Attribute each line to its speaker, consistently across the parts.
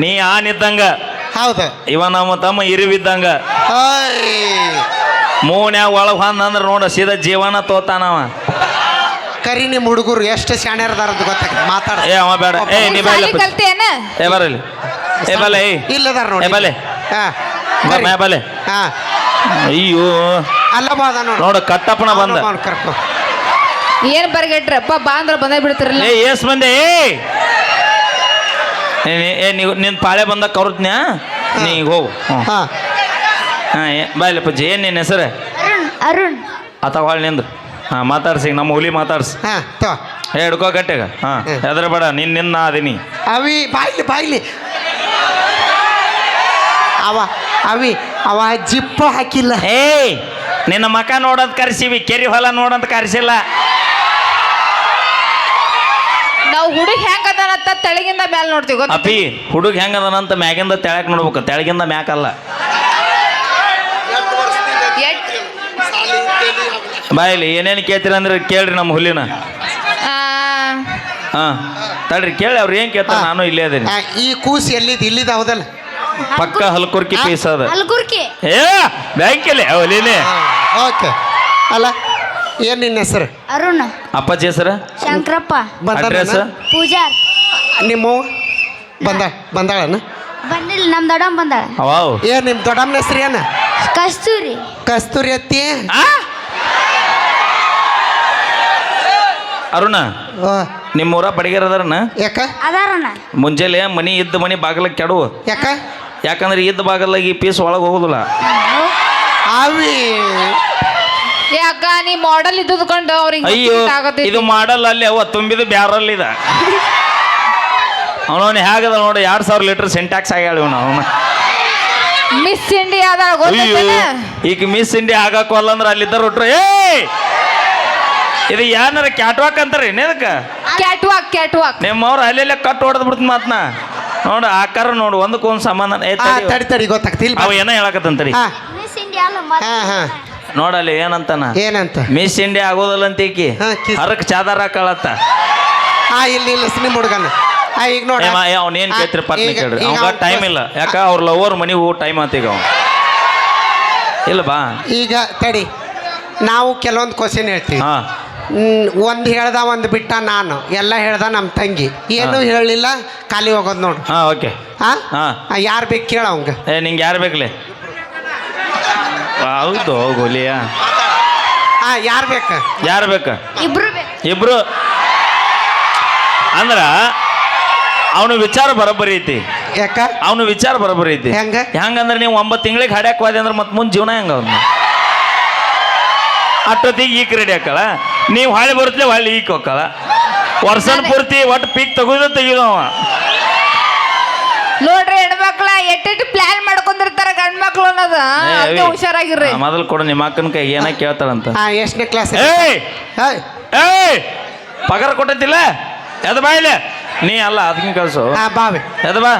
Speaker 1: ನೀ ಆನಿದ್ದಂಗ
Speaker 2: ಹೌದು.
Speaker 1: ಇವ ನಮ್ಮ ತಮ್ಮ ಇರಿವಿದ್ದಂಗ.
Speaker 2: ಓಯ್
Speaker 1: ಮೂನ್ಯಾಗ ಒಳಗೆ ಹೊಂದ ಅಂದ್ರೆ ನೋಡ ಸೀದಾ ಜೀವನ ತೋತಾನವ
Speaker 2: ಕರಿ ನಿಮ್ಮ ಹುಡುಗರು ಎಷ್ಟು ಶಾಣ್ಯರ್ದಾರ ಅಂತ ಗೊತ್ತಾಗ ಮಾತಾಡ.
Speaker 1: ಏ ಅವ ಬೇಡ. ಏ ನೀ ಬೈಲ
Speaker 3: ಕಲ್ತೇನ?
Speaker 1: ಏ ಬರಲಿ ಏ ಬಲೆ ಏ.
Speaker 2: ಇಲ್ಲದಾರ
Speaker 1: ಏ
Speaker 2: ನೋಡಿ
Speaker 1: ಬಲೆ
Speaker 2: ಹಾ
Speaker 1: ಬಲೆ
Speaker 2: ಹಾ.
Speaker 1: ಅಯ್ಯೋ.
Speaker 2: ಅಲ್ಲ ಬಾದ ನೋಡಿ.
Speaker 1: ನೋಡ ಕಟ್ಟಪ್ಪನ ಬಂದ.
Speaker 2: ಕರ್ಕೊ.
Speaker 3: ಏನ್ ಬರ್ಗೆಟ್ರಪ್ಪ ಬಾ ಅಂದ್ರೆ ಬಂದೇ ಬಿಡ್ತಿರಲ್ಲ
Speaker 1: ಏ ಎಸ್ ಬಂದೆ ಏ. ಏ, ಏ ನೀವು ನಿನ್ನ ಪಾಳೆ ಬಂದ ಕರುತ್ನ್ಯಾ ನೀ ಈಗ ಹೋಗು
Speaker 2: ಹಾ.
Speaker 1: ಹಾಂ ಬಾಯ್ಲೆ ಪಜ್ಜಿ ಏನು ನಿನ್ನ ಹೆಸರು?
Speaker 4: ಅರುಣ್ ಅರುಣ್.
Speaker 1: ಆತ ಹೊಳ್ ನಿಂದು. ಹಾಂ ಮಾತಾಡ್ಸಿ ನಮ್ಮ ಹುಲಿ ಮಾತಾಡ್ಸಿ.
Speaker 2: ಹಾ ತೋ
Speaker 1: ಏ ಹಿಡ್ಕೋ ಗಟ್ಟೆಗ. ಹಾಂ. ಹೆದ್ರ ಬೇಡ ನಿನ್ನ ನಿನ್ನ ಅದೀನಿ
Speaker 2: ಅವಿ ಬಾಯ್ಲಿ ಬಾಯ್ಲಿ ಅವ ಅವಿ ಅವ ಜಿಪ್ಪ ಹಾಕಿಲ್ಲ.
Speaker 1: ಏಯ್ ನಿನ್ನ ಮಕ ನೋಡೋದ್ ಕರೆಸಿವಿ ಕೆರಿ ಹೊಲ ನೋಡೋದ್ ಕರ್ಸಿಲ್ಲ
Speaker 3: ನಾವು ಹುಡುಗ ಹೆಂಗ್ ಅಂತ ತೆಳಗಿಂದ ಮ್ಯಾಲ್ ನೋಡ್ತೀವಿ ಗೊತ್ತ?
Speaker 1: ಅಪಿ ಹುಡುಗ ಹೆಂಗದನಂತ ಮ್ಯಾಗಿಂದ ತೆಳಕ್ ನೋಡ್ಬೇಕು. ತೆಳಗಿಂದ ಮ್ಯಾಕಲ್ಲ.
Speaker 3: ಎಟ್
Speaker 1: ಬಾಯಿಲಿ ಏನೇನು ಕೇಳ್ತೀರ ಅಂದ್ರೆ ಕೇಳ್ರಿ ನಮ್ಮ ಹುಲಿನ
Speaker 3: ಆ,
Speaker 1: ಹಾಂ ತಡ್ರಿ ಕೇಳಿ ಅವ್ರು ಏನು ಕೇಳ್ತಾರೆ ನಾನು ಇಲ್ಲೇ ಅದೇನಿ
Speaker 2: ಆ, ಈ ಕೂಸಿ ಎಲ್ಲಿದ್ ಇಲ್ಲಿದ ಹೌದಲ್ಲ
Speaker 1: ಪಕ್ಕ ಹಲ್ಕುರ್ಕಿ ಪೀಸ್ ಅದ.
Speaker 4: ಹಲ್ಕುರ್ಕಿ.
Speaker 1: ಏ ಬ್ಯಾಂಕಲ್ಲಿ ಹುಲಿನೇ.
Speaker 2: ಓಕೆ. ಅಲ್ಲ ಏನು ನಿನ್ನ ಹೆಸರು?
Speaker 4: ಅರುಣ್.
Speaker 1: ಅಪ್ಪಾಜಿ ಹೆಸರು?
Speaker 4: ಶಂಕರಪ್ಪ.
Speaker 1: ಅಡ್ರೆಸ್?
Speaker 2: ಬಂದ
Speaker 4: ಪೂಜಾರ್.
Speaker 2: ನಿಮ್ಮವ್ವ ಬಂದ ಬಂದಾಳನ
Speaker 4: ಬಂದಿಲ್ಲ ನಮ್ ದೊಡ್ಡಮ್ಮ ಬಂದಾಳ.
Speaker 2: ಏನ್ ನಿಮ್ಮ ದೊಡ್ಡಮ್ಮನ ಹೆಸರು ಏನ?
Speaker 4: ಕಸ್ತೂರಿ.
Speaker 1: ಆ?
Speaker 2: ಕಸ್ತೂರಿ ಅತ್ತಿ?
Speaker 1: ಅರುಣ
Speaker 2: ಓ,
Speaker 1: ನಿಮ್ಮ ಊರ ಬಡಿಗೆರ ಅದಾರನ
Speaker 2: ಯಾಕ?
Speaker 4: ಅದಾರಣ್ಣ.
Speaker 1: ಮುಂಜಾನೆ ಮನಿ ಇದ್ದ ಮನಿ ಬಾಗಲ ಕೆಡವು.
Speaker 2: ಯಾಕ?
Speaker 1: ಯಾಕಂದ್ರೆ ಇದ್ದ ಬಾಗಿಲಾಗ ಈ ಪೀಸ್ ಒಳಗೆ ಹೋಗುದಿಲ್ಲ.
Speaker 2: ಅವಿ.
Speaker 3: ಏ ಅಕ್ಕ ನೀ ಮಾಡೆಲ್ ಇದ್ದುಕೊಂಡು ಅವ್ರಿಗೆ
Speaker 1: ಅಯ್ಯೋ ಇದು ಮಾಡಲ್ ಅಲ್ಲಿ ಅವ ತುಂಬಿದ ಬ್ಯಾರಲ್ ಇದ. ಅವನವನು ಹೇಗದ ನೋಡಿ ಎರಡ್ ಸಾವಿರ ಲೀಟರ್ ಸಿಂಟ್ಯಾಕ್ಸ್ ಆಗ್ಯಾಳ ಇವನು ಅವನು.
Speaker 3: ಮಿಸ್ ಇಂಡಿಯಾ ಅದ
Speaker 1: ಅಯ್ಯೋ ಈಗ ಮಿಸ್ ಇಂಡಿಯಾ ಆಗಕ್ಕಲ್ಲ ಅಂದ್ರೆ ಅಲ್ಲಿದ್ದ ಹುಟ್ರು ಏ! ಇದು ಏನಾರ ಕ್ಯಾಟ್ವಾಕ್ ಅಂತಾರೆ ಏನದಕ್ಕ
Speaker 3: ಕ್ಯಾಟ್ ವಾಕ್ ಕ್ಯಾಟ್ ವಾಕ್
Speaker 1: ನಿಮ್ಮವ್ರು ಅಲ್ಲೆಲ್ಲ ಕಟ್ ಹೊಡೆದ್ ಬಿಡ್ತ ಮಾತ್ನ. ನೋಡು ಆಕಾರ ನೋಡು ಒಂದಕ್ಕೊಂದು
Speaker 2: ಆ
Speaker 1: ತಡಿ.
Speaker 2: ತಡಿ ಗೊತ್ತಾಗ್ತಿಲ್ಲ.
Speaker 1: ಅವ ಏನೋ ಹೇಳಕತ್ತಂತರಿ.
Speaker 2: ಹಾ ಹಾ.
Speaker 1: ನೋಡಲ್ಲಿ ಏನಂತಾನ?
Speaker 2: ಏನಂತ?
Speaker 1: ಮಿಸ್ ಇಂಡಿಯಾ ಆಗೋದಲ್ಲ ಅಂತ ಈಕಿ
Speaker 2: ಹಾ, ಕಿಸ್-
Speaker 1: ಹರಕ್ ಚಾದಾರ ಹಾಕಳತ್ತ?
Speaker 2: ಆ ಇಲ್ಲಿ ಇಲ್ಲ ಸಿನಿಮಾ ಹುಡುಗನ. ಆ ಈಗ ನೋಡಿ.
Speaker 1: ಅವ್ನ ಏನ್ ಕೇಳ್ತಿರಿ
Speaker 2: ಪತ್ನಿ
Speaker 1: ಕೇಳ್ರಿ. ಅವಾಗ ಟೈಮ್ ಇಲ್ಲ. ಯಾಕ ಅವ್ರ ಲವರ್ ಮನಿ ಹೋಗೋ ಟೈಮ್ ಆತ ಈಗ ಅವ ಇಲ್ಲ ಬಾ.
Speaker 2: ಈಗ ತಡಿ. ನಾವು ಕೆಲವೊಂದು ಕ್ವಶನ್ ಹೇಳ್ತೀವಿ.
Speaker 1: ಹಾ.
Speaker 2: ಒಂದು ಹೇಳ್ದ ಒಂದು ಬಿಟ್ಟ ನಾನು. ಎಲ್ಲ ಹೇಳ್ದ ನಮ್ಮ ತಂಗಿ. ಏನು ಹೇಳಿಲ್ಲ ಖಾಲಿ ಹೋಗೋದು ನೋಡು.
Speaker 1: ಹಾ ಓಕೆ.
Speaker 2: ಹಾ.
Speaker 1: ಹಾ
Speaker 2: ಯಾರು ಬೇಕು ಕೇಳ ಅವಂಗ
Speaker 1: ಏ ನಿಂಗೆ ಯಾರು ಬೇಕಲೆ? ಹೌದು ಗೋಲಿಯ?
Speaker 2: ಆ ಯಾರು ಬೇಕ?
Speaker 1: ಯಾರು ಬೇಕ?
Speaker 4: ಇಬ್ರು ಬೇಕು.
Speaker 1: ಇಬ್ರು? ಅಂದ್ರ ಅವನು ವಿಚಾರ ಬರೋಬ್ಬರಿ ಐತಿ.
Speaker 2: ಯಾಕ?
Speaker 1: ಅವನು ವಿಚಾರ ಬರೋಬ್ಬರಿ ಐತಿ.
Speaker 2: ಹೆಂಗ?
Speaker 1: ಹೆಂಗಂದ್ರೆ ನೀವು ಒಂಬತ್ತು ತಿಂಗಳಿಗೆ ಹಾಡ್ಯಾಕ ಹೋದೆ ಅಂದ್ರೆ ಮತ್ತೆ ಮುಂದೆ ಜೀವನ ಹೆಂಗ ಅವನು ಅಷ್ಟೊತ್ತಿಗೆ ಈಕ್ ರೆಡಿ ಹಾಕಳ ನೀವು ಹಾಳೆ ಬರುತ್ತೆ ಹೊಳ್ಳಿ ಈಕ್ ಹೋಗಲ್ಲ ವರ್ಷನ ಪೂರ್ತಿ ಒಟ್ಟು ಪೀಕ್ ತೆಗೆದು ತೆಗೀದವ
Speaker 3: ನೋಡ್ರಿ ಹೆಣ್ಮಕ್ಳ ಎಟ್ಟೆಟ್ಟು ಪ್ಲಾನ್ ಮಾಡ್ಕೊಂಡಿರ್ತಾರ ಗಂಡ್ ಮಕ್ಳು ಅನ್ನೋದು ಅದಕ್ಕೆ ಹುಷಾರಾಗಿರ್ರಿ.
Speaker 1: ಆ, ಮೊದಲು ಕೊಡು ನಿಮ್ಮ ಅಕ್ಕನ ಕೈ ಏನ ಕೇಳ್ತಾರಂತ
Speaker 2: ಹಾ ಎಷ್ಟನೇ ಕ್ಲಾಸ್
Speaker 1: ಏಯ್! ಏಯ್! ಪಗಾರ ಕೊಟ್ಟೈತಿಲ್ಲ? ಎದ ಬಾಯಿಲೆ ನೀ ಅಲ್ಲ ಅದಕ್ಕೆ ಕಳ್ಸು.
Speaker 2: ಹಾ ಬಾವೆ
Speaker 1: ಎದ ಬಾ.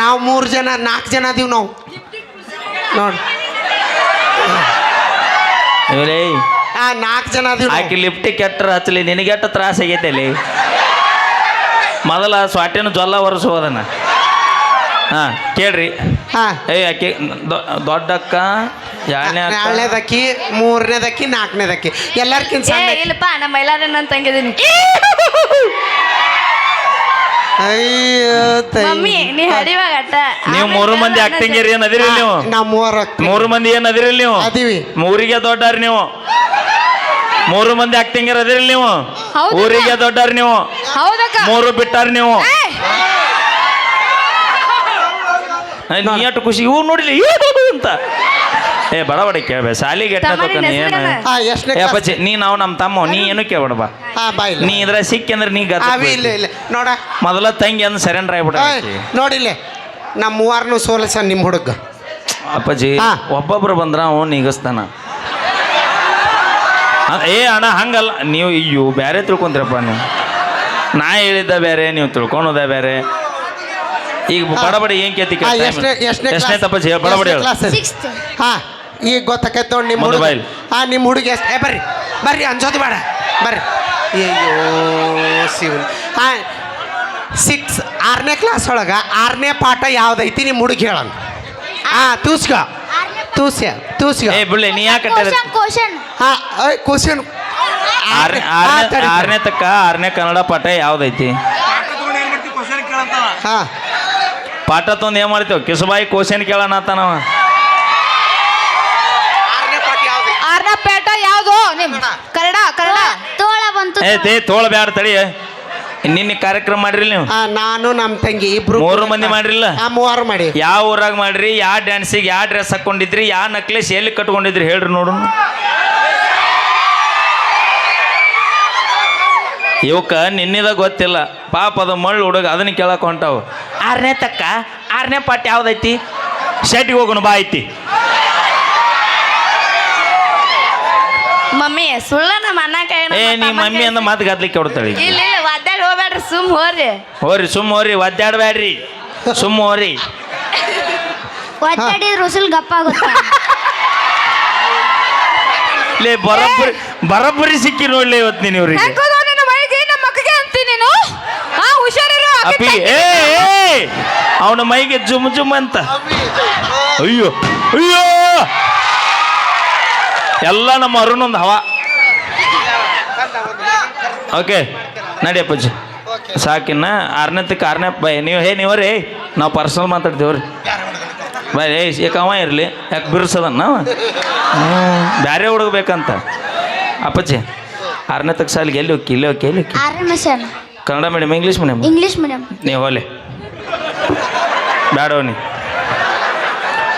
Speaker 2: ನಾವು ಮೂರು ಜನ ನಾಲ್ಕು ಜನ ಅದೀವಿ ನಾವು. ನೋಡಿ.
Speaker 1: ಇವರೇ
Speaker 2: ಹಾ ನಾಲ್ಕು ಜನ ಅದೀವಿ ನಾವು.
Speaker 1: ಆಕಿ ಲಿಫ್ಟಿ ಕೆಟ್ಟರ ಹಚ್ಚಲಿ ನಿನಗೆಟ್ಟ ತ್ರಾಸ ಆಗೈತೆ ಅಲ್ಲಿ. ಮೊದಲ ಸ್ವಾಟಿನ ಜೊಲ್ಲ ಒರೆಸೋದನ್ನ ಹಾ ಕೇಳ್ರಿ.
Speaker 2: ಹಾ.
Speaker 1: ಏಯ್ ಆಕಿ ದೊ- ದೊಡ್ಡಕ್ಕ ಯಾಣೆ ಅಕ್ಕ
Speaker 2: ಎರಡನೇದಕ್ಕಿ ಮೂರನೇದಕ್ಕಿ ನಾಲ್ಕನೇದಕ್ಕಿ. ಎಲ್ಲರ್ಕಿಂತ
Speaker 4: ಏ
Speaker 2: ಸಣ್ಣ
Speaker 4: ಇಲ್ಲಪ್ಪ ನಮ್ಮ ಮೈಲಾರ ನನ್ನ ತಂಗಿದೀನಿ.
Speaker 2: ಅಯ್ಯೋ ತಾಯಿ.
Speaker 4: ಮಮ್ಮಿ ನೀ ಹಡಿವಾಗ ಅಟ್ಟ.
Speaker 1: ನೀವು ಮೂರು ಮಂದಿ ಆಕ್ಟಿಂಗ್ ಏನ್ ಅದಿರಿ ನೀವು?
Speaker 2: ನಾವು ಮೂವರು
Speaker 1: ಮೂರು ಮಂದಿ ಏನ್ ಅದಿರಿ ನೀವು?
Speaker 2: ಅದೀವಿ.
Speaker 1: ಮೂರಿಗೆ ದೊಡ್ಡಾರಿ ನೀವು? ಮೂರು ಮಂದಿ ಆಕ್ಟಿಂಗ್ ಅದಿರಿ ನೀವು?
Speaker 3: ಹೌದಕ್ಕ.
Speaker 1: ಊರಿಗೆ ದೊಡ್ಡಾರಿ ನೀವು?
Speaker 3: ಹೌದಕ್ಕ.
Speaker 1: ಮೂರು ಬಿಟ್ಟಾರಿ ನೀವು! ನೀ ಎಷ್ಟು ಖುಷಿ ಇವ್ ನೋಡಿಲಿ ಅಂತ. ಏ ಬಡ ಬಡ ಕೇಳ್ಬೇ ಸಾಲಿಗೆ
Speaker 4: ತಮ್ಮ
Speaker 1: ತಕ್ಕ ನೀ ಏನು?
Speaker 2: ಹಾ ಎಷ್ಟನೇ
Speaker 1: ಏ ಅಪ್ಪಚ್ಚಿ ನೀ ನಾವು ನಮ್ಮ ತಮ್ಮ ನೀ ಏನು ಕೇಳ್ಬೇಡ ಬಾ.
Speaker 2: ಹಾ ಬಾಯ್
Speaker 1: ನೀ ಇದ್ರ ಸಿಕ್ಕಿ ಅಂದ್ರೆ ನೀ ಗತ
Speaker 2: ಅವಿ ಇಲ್ಲ ಇಲ್ಲ. ನೋಡ.
Speaker 1: ಮೊದಲ ತಂಗಿ ಅಂದ್ರೆ ಸರೆಂಡರ್ ಆಗ್ಬಿಡ
Speaker 2: ನೋಡಿಲ್ಲ ನಮ್ಮ ಮೂವಾರನು ಸೋಲಸ ನಿಮ್ಮ ಹುಡುಗ.
Speaker 1: ಅಪ್ಪಾಜಿ
Speaker 2: ಹಾ.
Speaker 1: ಒಬ್ಬೊಬ್ರು ಬಂದ್ರ ಅವ ನೀಗಸ್ತಾನ. ಅ- ಏ ಅಣ್ಣ ಹಂಗಲ್ಲ. ನೀವು ಅಯ್ಯೋ ಬೇರೆ ತಿಳ್ಕೊಂತೀರಪ್ಪ ನೀವು. ನಾ ಹೇಳಿದ್ದ ಬೇರೆ ನೀವು ತಿಳ್ಕೊಳೋದ ಬೇರೆ ಈಗ ಬಡಬಡಿ ಏನ್ ಕೇತಿ
Speaker 2: ಎಷ್ಟನೇ ಎಷ್ಟನೇ
Speaker 1: ಎಷ್ಟನೇ ತಪ್ಪಾಜಿ ಹೇಳು ಬಡಬಡಿ
Speaker 4: ಕ್ಲಾಸ್
Speaker 2: ಹಾ ಈಗ ಗೊತ್ತಾಕೈತೆ ನೋಡಿ ನಿಮ್ಮ
Speaker 1: ಮೊಬೈಲ್
Speaker 2: ಹುಡುಗ
Speaker 1: ಬಾಯ್ಲಿ.
Speaker 2: ಹಾ ನಿಮ್ಮ ಹುಡುಗಿ ಎಷ್ಟು ಏ ಬರ್ರಿ ಬರ್ರಿ ಅನ್ಸೋದು ಬೇಡ ಬರ್ರಿ. ಅಯ್ಯೋ ಶಿವನ್. ಹಾ ಸಿಕ್ಸ್ ಆರನೇ ಕ್ಲಾಸ್ ಒಳಗೆ ಆರನೇ ಪಾಠ ಯಾವ್ದೈತಿ ನಿಮ್ಮ ಹುಡುಗಿ ಹೇಳಂಗ ಹಾ ತೂಸ್ಕ. ತೂಸ್ಯ ತೂಸ್ಕ
Speaker 1: ಏ ಬುಳ್ಳೆ ನೀ ಯಾಕೆ
Speaker 4: ಕ್ವಶನ್ ಕ್ವಶನ್
Speaker 2: ಹಾ ಕ್ವಶನ್
Speaker 1: ಆರನೇ ಆರನೇ ಆರನೇ ತಕ್ಕ ಆರನೇ ಕನ್ನಡ ಪಾಠ ಯಾವ್ದೈತಿ?
Speaker 2: ಹಾ.
Speaker 1: ಪಾಠ ತಂದು ಏನ್ ಮಾಡ್ತೇವೆ ಕಿಸಬಾಯಿ ಕೋಶನ್ ಕೇಳೋಣ ಅಂತನ
Speaker 2: ಆರನೇ
Speaker 3: ಪೇಟ ಯಾವುದು? ನಿಮ್ ಕನ್ನಡ. ಕನ್ನಡ
Speaker 4: ತೋಳ ಬಂತು
Speaker 1: ಏ ತೇ ತೋಳ ಬ್ಯಾಡ ತಡಿ. ನಿನ್ನೆ ಕಾರ್ಯಕ್ರಮ ಮಾಡ್ರಿ ನೀವು.
Speaker 2: ಆ, ನಾನು ನಮ್ಮ ತಂಗಿ ಇಬ್ರು
Speaker 1: ಮೂರು ಮಂದಿ ಮಾಡ್ರಿಲ್ಲ
Speaker 2: ಆ ಮೂವರು ಮಾಡಿ.
Speaker 1: ಯಾವ ಊರಾಗ ಮಾಡ್ರಿ ಯಾವ ಡ್ಯಾನ್ಸಿಗೆ ಯಾವ ಡ್ರೆಸ್ ಹಾಕೊಂಡಿದ್ರಿ ಯಾವ ನಕ್ಲೇಸ್ ಎಲ್ಲಿ ಕಟ್ಕೊಂಡಿದ್ರಿ ಹೇಳ್ರಿ ನೋಡು. ಇವಕ್ಕ ನಿನ್ನಿದ ಗೊತ್ತಿಲ್ಲ. ಪಾಪ ಅದು ಮಳ್ಳು ಹುಡುಗ ಅದನ್ನ ಕೇಳಕ್ಕೆ ಹೊಂಟಾವು. ಆರನೇ ತಕ್ಕ ಆರನೇ ಪಾಠ ಯಾವ್ದೈತಿ? ಶೆಟ್ಟಿ ಹೋಗೋಣ ಬಾ ಐತಿ.
Speaker 4: ಮಮ್ಮಿ ಸುಳ್ಳ ನಮ್ಮ
Speaker 1: ಏ ನೀ ಮಮ್ಮಿ ಅಂದ ಮಾತು ಗದ್ಲಿಕ್ಕೆ ಹೊಡ್ತಾಳೆ ಈಗ.
Speaker 4: ಇಲ್ಲ ಇಲ್ಲ ಒದ್ದಾಡಿ ಹೋಗ್ಬೇಡ್ರಿ ಸುಮ್ ಹೋರಿ.
Speaker 1: ಹೋರಿ ಸುಮ್ಮ ಹೋರಿ ಒದ್ದಾಡ್ಬೇಡ್ರಿ. ಸುಮ್ಮ ಹೋರಿ.
Speaker 4: ಒದ್ದಾಡಿದ್ರೆ ಉಸುಲ್ ಗಪ್ಪ ಆಗುತ್ತೆ?
Speaker 1: ಲೇ ಬರಬ್ಬರಿ ಬರಬ್ಬರಿ ಸಿಕ್ಕಿ ನೋಡ್ಲಿ ಇವತ್ತು ನೀನು ಇವ್ರಿಗೆ
Speaker 3: ಹೆಂಗದ ನಿನ್ನ ಮೈಗೆ ನಮ್ಮ ಮಕ್ಕಗೆ ಅಂತೀನಿ ನೀನು ಹಾ
Speaker 1: ಅಪ್ಪಿ
Speaker 3: ತಂಗಿ-
Speaker 1: ಏ ಅವನ ಮೈಗೆ ಜುಮ್ ಜುಮ್ ಅಂತ. ಅಯ್ಯೋ ಅಯ್ಯೋ. ಎಲ್ಲ ನಮ್ಮ ಅರುಣೊಂದು ಹವಾ. ಓಕೆ ನಡಿ ಅಪ್ಪಾಜಿ. ಸಾಕಿನ್ನ ಆರನೇ ತಕ್ಕ ಆರನೇ ಬೈ ನೀವು ಹೇ ನೀವರೇ ನಾವು ಪರ್ಸನಲ್ ಮಾತಾಡ್ತೀವ್ರಿ. ಬೈ ಏ ಯಾಕೆ ಅವ ಇರಲಿ ಯಾಕೆ ಬಿರ್ಸದನ್ ನಾವು? ಬೇರೆ ಹುಡುಗಬೇಕಂತ ಅಪ್ಪಾಜಿ ಆರನೇ ತಕ್ಕ ಸಾಲಿಗೆ ಎಲ್ಲಿ ಹೋಗಿ ಇಲ್ಲಿ ಹೋಗಿ ಎಲ್ಲಿ ಹೋಗಿ Kannada medium English medium
Speaker 4: English medium
Speaker 1: ನೀವು ಹೋಲಿ ಬೇಡವ ನೀ.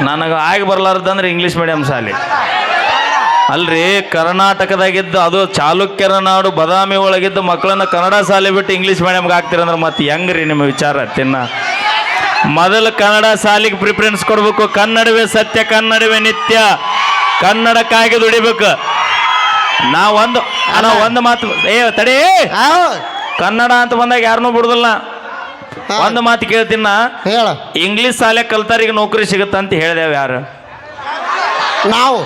Speaker 1: ನನಗೆ ಆಗಿ ಬರಲಾರ್ದಂದ್ರೆ ಇಂಗ್ಲೀಷ್ ಮೀಡಿಯಮ್ ಶಾಲೆ ಅಲ್ರಿ ಕರ್ನಾಟಕದಾಗಿದ್ದು ಅದು ಚಾಲುಕ್ಯರ ನಾಡು ಬದಾಮಿ ಒಳಗಿದ್ದು ಮಕ್ಕಳನ್ನ ಕನ್ನಡ ಶಾಲೆ ಬಿಟ್ಟು ಇಂಗ್ಲೀಷ್ ಮೀಡಿಯಮ್ಗೆ ಹಾಕ್ತೀರಂದ್ರೆ ಮತ್ತೆ ಹೆಂಗ್ರಿ ನಿಮ್ಮ ವಿಚಾರ? ತಿನ್ನ. ಮೊದಲು ಕನ್ನಡ ಶಾಲೆಗೆ ಪ್ರಿಫರೆನ್ಸ್ ಕೊಡ್ಬೇಕು. ಕನ್ನಡವೇ ಸತ್ಯ ಕನ್ನಡವೇ ನಿತ್ಯ. ಕನ್ನಡಕ್ಕಾಗಿ ದುಡಿಬೇಕು. ನಾ ಒಂದು ನಾ ಒಂದು ಮಾತು ಏ ತಡೇ. ಕನ್ನಡ ಅಂತ ಬಂದಾಗ ಯಾರನ್ನೂ ಬಿಡುದಿಲ್ಲ. ಒಂದು ಮಾತು ಕೇಳ್ತೀನ
Speaker 2: ಹೇಳ.
Speaker 1: ಇಂಗ್ಲಿಷ್ ಶಾಲೆ ಕಲ್ತಾರಿಗೆ ನೌಕರಿ ಸಿಗುತ್ತೆ ಅಂತ ಹೇಳಿದೇವ್ ಯಾರು?
Speaker 2: ನಾವು.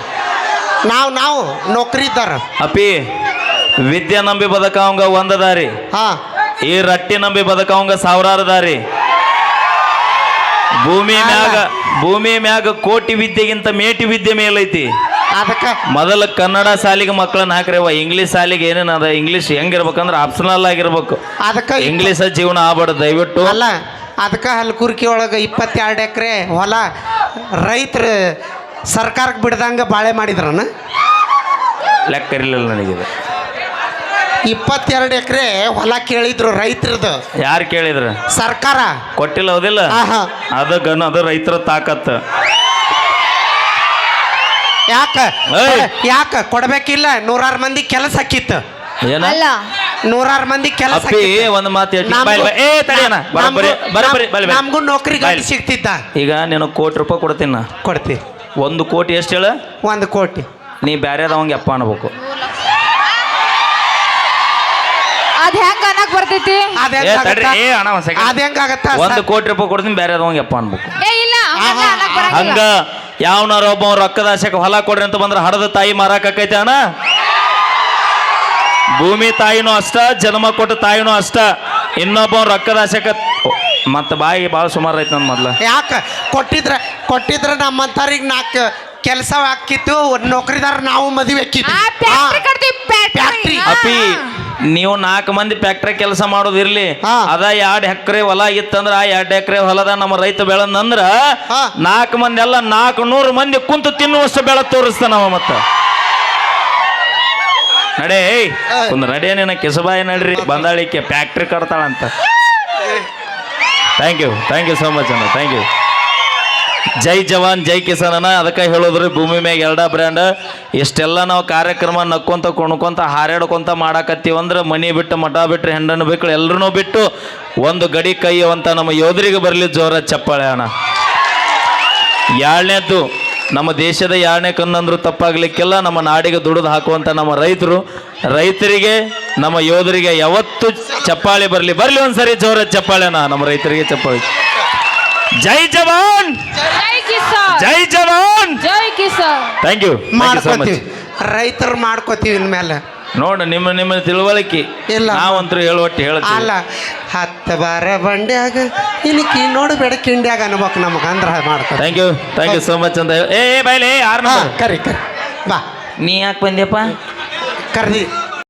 Speaker 2: ನಾವು ನಾವು ನೌಕರಿ ಇದ್ದಾರ
Speaker 1: ಅಪ್ಪಿ ವಿದ್ಯೆ ನಂಬಿ ಬದುಕವಂಗ ಒಂದ ದಾರಿ.
Speaker 2: ಹಾ.
Speaker 1: ಈ ರಟ್ಟಿ ನಂಬಿ ಬದುಕವಂಗ ಸಾವಿರಾರು ದಾರಿ. ಭೂಮಿ ಮ್ಯಾಗ ಭೂಮಿ ಮ್ಯಾಗ ಕೋಟಿ ವಿದ್ಯೆಗಿಂತ ಮೇಟಿ ವಿದ್ಯೆ ಮೇಲೈತಿ.
Speaker 2: ಅದಕ್ಕ
Speaker 1: ಮೊದಲ ಕನ್ನಡ ಶಾಲೆಗೆ ಮಕ್ಕಳನ್ನ ಅವ್ವ. ಇಂಗ್ಲೀಷ್ ಸಾಲಿಗೆ ಏನೇನು ಅದ? ಇಂಗ್ಲೀಷ್ ಹೆಂಗಿರ್ಬೇಕಂದ್ರೆ ಆಪ್ಷನಲ್ ಆಗಿರ್ಬೇಕು.
Speaker 2: ಅದಕ್ಕೆ
Speaker 1: ಇಂಗ್ಲೀಷ ಜೀವನ ಆಗ್ಬಾರ್ದು ದಯವಿಟ್ಟು.
Speaker 2: ಅಲ್ಲ ಅದಕ್ಕೆ ಹಲ್ಕುರ್ಕಿ ಒಳಗೆ ಇಪ್ಪತ್ತೆರಡು ಎಕರೆ ಹೊಲ ರೈತರು ಸರ್ಕಾರಕ್ಕೆ ಬಿಡ್ದಂಗೆ ಬಾಳೆ ಮಾಡಿದ್ರನ?
Speaker 1: ಲೆಕ್ಕ ಇರಲಿಲ್ಲ ನನಗೆ
Speaker 2: ಇಪ್ಪತ್ತೆರಡು ಎಕರೆ ಹೊಲ ಕೇಳಿದ್ರು ರೈತರದು.
Speaker 1: ಯಾರು ಕೇಳಿದ್ರು?
Speaker 2: ಸರ್ಕಾರ.
Speaker 1: ಕೊಟ್ಟಿಲ್ಲ ಹೌದಿಲ್ಲ?
Speaker 2: ಆಹಾ.
Speaker 1: ಅದು ಗನ್ ಅದು ರೈತರ ತಾಕತ್
Speaker 2: ಯಾಕ?
Speaker 1: ಏಯ್!
Speaker 2: ಯಾಕ? ಕೊಡ್ಬೇಕಿಲ್ಲ. ನೂರಾರು ಮಂದಿ ಕೆಲಸ ಹಾಕಿತ್ತು
Speaker 1: ಏನ?
Speaker 3: ಅಲ್ಲ.
Speaker 2: ನೂರಾರು ಮಂದಿ ಕೆಲಸ
Speaker 1: ಅಪ್ಪಿ ಒಂದ್ ಮಾತು ಹೇಳ್ತೀನಿ. ಬಾಯ್ ಬಾಯ್. ಏ ತಡಿಯಣ ಬರಬರಿ ಬರಬರಿ ಬಲ್ಲಿ ಬಲ್ಲಿ.
Speaker 2: ನಮಗೂ ನೌಕರಿ
Speaker 1: ಬಾಯ್.
Speaker 2: ಸಿಗ್ತಿದ್ದ.
Speaker 1: ಈಗ ನೀನು ಕೋಟಿ ರೂಪಾಯಿ ಕೊಡ್ತೀನಿ ನಾ.
Speaker 2: ಕೊಡ್ತಿ.
Speaker 1: ಒಂದು ಕೋಟಿ ಎಷ್ಟು ಹೇಳ?
Speaker 2: ಒಂದು ಕೋಟಿ.
Speaker 1: ನೀ ಬ್ಯಾರೆದವಂಗೆ ಅಪ್ಪ ಅನ್ಬೇಕು.
Speaker 3: ಅದ್ ಹೆಂಗ ಅನ್ನಕ್ ಬರ್ತೈತಿ?
Speaker 2: ಅದ್
Speaker 1: ಏ ತಡ್ರಿ. ಏ ಅಣ್ಣ ಒಂದ್ ಕೋಟಿ ರೂಪಾಯಿ ಕೊಡ್ತೀನಿ ಬ್ಯಾರೆದವಂಗೆ ಅಪ್ಪ ಅನ್ಬೇಕು.
Speaker 3: ಏ ಇಲ್ಲ ಹಂಗಲ್ಲ ಅನ್ನಕ್ ಬರಂಗಿಲ್ಲ.
Speaker 1: ಹಂಗ. ಯಾವನಾರ ಒಬ್ಬ ರೊಕ್ಕದ ಆಶೆಗೆ ಹೊಲ ಕೊಡ್ರಿ ಅಂತ ಬಂದ್ರೆ ಹಡದ ತಾಯಿ ಮಾರಾಕೈತೆ ಅಣ್ಣ? ಭೂಮಿ ತಾಯಿನೂ ಅಷ್ಟ ಜನ್ಮ ಕೊಟ್ಟ ತಾಯಿನೂ ಅಷ್ಟ. ಇನ್ನೊಬ್ಬ ರೊಕ್ಕದ ಆಶೆಕ ಮತ್ತೆ ಬಾಯಿ ಭಾಳ ಸುಮಾರು ಐತೆ ನನ್ನ ಮೊದ್ಲ.
Speaker 2: ಯಾಕ? ಕೊಟ್ಟಿದ್ರ ಕೊಟ್ಟಿದ್ರ ನಮ್ಮಂತವ್ರಿಗೆ ನಾಲ್ಕು ಕೆಲಸ ಹಾಕಿತ್ತು ನೌಕರಿದಾರ ನಾವು ಮದುವೆ
Speaker 3: ಆ
Speaker 1: ನೀವು ನಾಲ್ಕು ಮಂದಿ ಫ್ಯಾಕ್ಟ್ರಿ ಕೆಲಸ ಮಾಡೋದಿರ್ಲಿ
Speaker 2: ಹಾ.
Speaker 1: ಅದ ಎರಡು ಎಕರೆ ಹೊಲ ಇತ್ತಂದ್ರ ಆ ಎರಡು ಎಕರೆ ಹೊಲದ ನಮ್ಮ ರೈತ ಬೆಳಂದ್ರ
Speaker 2: ಹಾ.
Speaker 1: ನಾಲ್ಕು ಮಂದಿ ಎಲ್ಲ ನಾಲ್ಕು ನೂರು ಮಂದಿ ಕುಂತು ತಿನ್ನುವಷ್ಟು ಬೆಳೆ ತೋರಿಸ್ತಾನವ ಮತ್ತ. ನಡೇ ಏಯ್ ಒಂದು ನಡೆ ನಿನ್ನ ಕೆಸಬಾಯಿ ನಡ್ರಿ ಬಂದಾಳಿಕೆ factory ಕಟ್ತಾಳಂತ. Thank you thank you so much ಅಣ್ಣ ಥ್ಯಾಂಕ್ ಯು ಜೈ ಜವಾನ್, ಜೈ ಕಿಸಾನ್ ಅನ್ನ ಅದಕ್ಕೆ ಹೇಳೋದ್ರಿ, ಭೂಮಿ ಮ್ಯಾಗ ಎರಡ ಬ್ರ್ಯಾಂಡ್. ಇಷ್ಟೆಲ್ಲ ನಾವು ಕಾರ್ಯಕ್ರಮ ನಕ್ಕೊಂತ, ಕುಣ್ಕೊಂತ, ಹಾರಾಡ್ಕೊಂತ ಮಾಡಾಕತ್ತೀವಂದ್ರೆ ಮನಿ ಬಿಟ್ಟು, ಮಠ ಬಿಟ್ಟರೆ ಹೆಂಡನ ಬಿಟ್ಟು ಎಲ್ಲರೂ ಬಿಟ್ಟು ಒಂದು ಗಡಿ ಕೈಯುವಂತ ನಮ್ಮ ಯೋಧರಿಗೆ ಬರಲಿ ಜೋರ ಚಪ್ಪಾಳೆ ಅಣ್ಣ. ಎರಡನೇದ್ದು ನಮ್ಮ ದೇಶದ ಎರಡನೇ ಕಣ್ಣಂದ್ರು ತಪ್ಪಾಗ್ಲಿಕ್ಕೆಲ್ಲ, ನಮ್ಮ ನಾಡಿಗೆ ದುಡಿದು ಹಾಕುವಂಥ ನಮ್ಮ ರೈತರು. ರೈತರಿಗೆ, ನಮ್ಮ ಯೋಧರಿಗೆ ಯಾವತ್ತು ಚಪ್ಪಾಳೆ ಬರಲಿ. ಬರಲಿ ಒಂದ್ಸರಿ ಜೋರ ಅಣ್ಣ ನಮ್ಮ ರೈತರಿಗೆ ಚಪ್ಪಾಳೆ. ಜೈ ಜವಾನ್!
Speaker 3: ಜೈ ಕಿಸಾನ್!
Speaker 1: ಜೈ ಜವಾನ್!
Speaker 3: ಜೈ ಕಿಸಾನ್!
Speaker 1: ಥ್ಯಾಂಕ್ ಯು
Speaker 2: ಮಾಡ್ಕೋತೀವಿ. ರೈತರು ಮಾಡ್ಕೋತೀವಿ ಇನ್ಮೇಲೆ.
Speaker 1: ನೋಡು ನಿಮ್ಮ ನಿಮ್ಮ ತಿಳುವಳಿಕೆ.
Speaker 2: ಇಲ್ಲ.
Speaker 1: ನಾವಂತರೂ ಹೇಳುವಟ್ಟು ಹೇಳ್ತೀವಿ.
Speaker 2: ಅಲ್ಲ ಹತ್ತು ಬಾರ ಬಂಡ್ಯಾಗ ಇನ್ಕಿ ನೋಡು ಬೇಡ ಕಿಂಡ್ಯಾಗ ಅನ್ಬೇಕು ನಮಗೆ ಅಂದ್ರೆ ಮಾಡ್ತಾರೆ
Speaker 1: thank you thank you so much ಅಂತ ಹೇಳಿ. ಏ ಬೈಲೆ ಯಾರು
Speaker 2: ಹಾ ಕರಿ ಕರಿ. ಬಾ.
Speaker 1: ನೀ ಯಾಕೆ ಬಂದ್ಯಪ್ಪ?
Speaker 2: ಕರ್ದಿ.